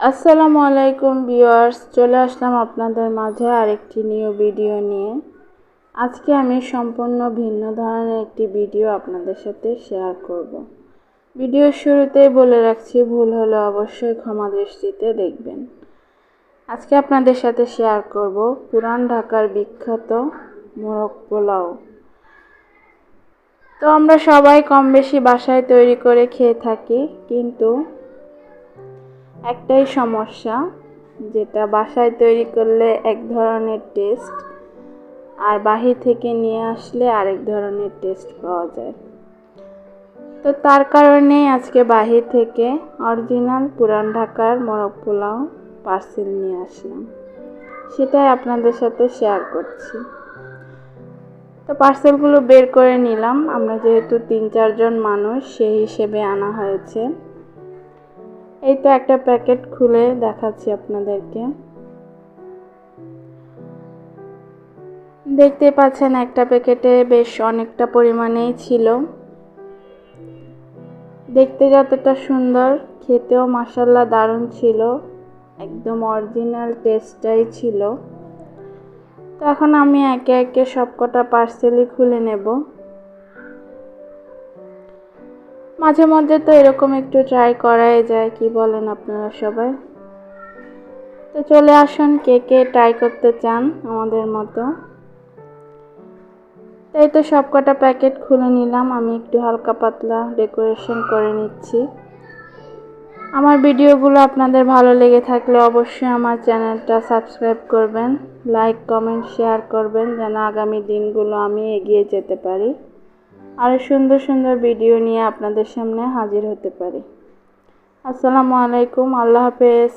আসসালামু আলাইকুম ভিউয়ার্স, চলে আসলাম আপনাদের মাঝে আরেকটি নিউ ভিডিও নিয়ে। আজকে আমি সম্পূর্ণ ভিন্ন ধরনের একটি ভিডিও আপনাদের সাথে শেয়ার করব। ভিডিওর শুরুতেই বলে রাখছি, ভুল হলে অবশ্যই ক্ষমা দৃষ্টিতে দেখবেন। আজকে আপনাদের সাথে শেয়ার করব পুরান ঢাকার বিখ্যাত মোরগ পোলাও। তো আমরা সবাই কম বেশি বাসায় তৈরি করে খেয়ে থাকি, কিন্তু একটাই সমস্যা, যেটা বাসায় তৈরি করলে এক ধরনের টেস্ট আর বাহির থেকে নিয়ে আসলে আরেক ধরনের টেস্ট পাওয়া যায়। তো তার কারণেই আজকে বাহির থেকে অরিজিনাল পুরান ঢাকার মোরগ পোলাও পার্সেল নিয়ে আসলাম। সেটাই আপনাদের সাথে শেয়ার করছি। তো পার্সেলগুলো বের করে নিলাম। আমরা যেহেতু তিন চারজন মানুষ, সেই হিসেবে আনা হয়েছে। এই তো একটা প্যাকেট খুলে দেখাচ্ছি আপনাদেরকে। দেখতে পাচ্ছেন একটা প্যাকেটে বেশ অনেকটা পরিমাণেই ছিল। দেখতে যতটা সুন্দর, খেতেও মাসাল্লা দারুণ ছিল। একদম অরিজিনাল টেস্টটাই ছিল। তো এখন আমি একে একে সবকটা পার্সেলই খুলে নেব। মাঝে মধ্যে তো এরকম একটু ট্রাই করাই যায়, কি বলেন আপনারা সবাই? তো চলে আসুন, কে কে ট্রাই করতে চান আমাদের মতো? তাই তো সবকটা প্যাকেট খুলে নিলাম, আমি একটু হালকা পাতলা ডেকোরেশন করে নিচ্ছি। আমার ভিডিওগুলো আপনাদের ভালো লেগে থাকলে অবশ্যই আমার চ্যানেলটা সাবস্ক্রাইব করবেন লাইক কমেন্ট শেয়ার করবেন, যেন আগামী দিনগুলো আমি এগিয়ে যেতে পারি। আরও সুন্দর সুন্দর ভিডিও নিয়ে আপনাদের সামনে হাজির হতে পারি। আসসালামু আলাইকুম আল্লাহ হাফেজ।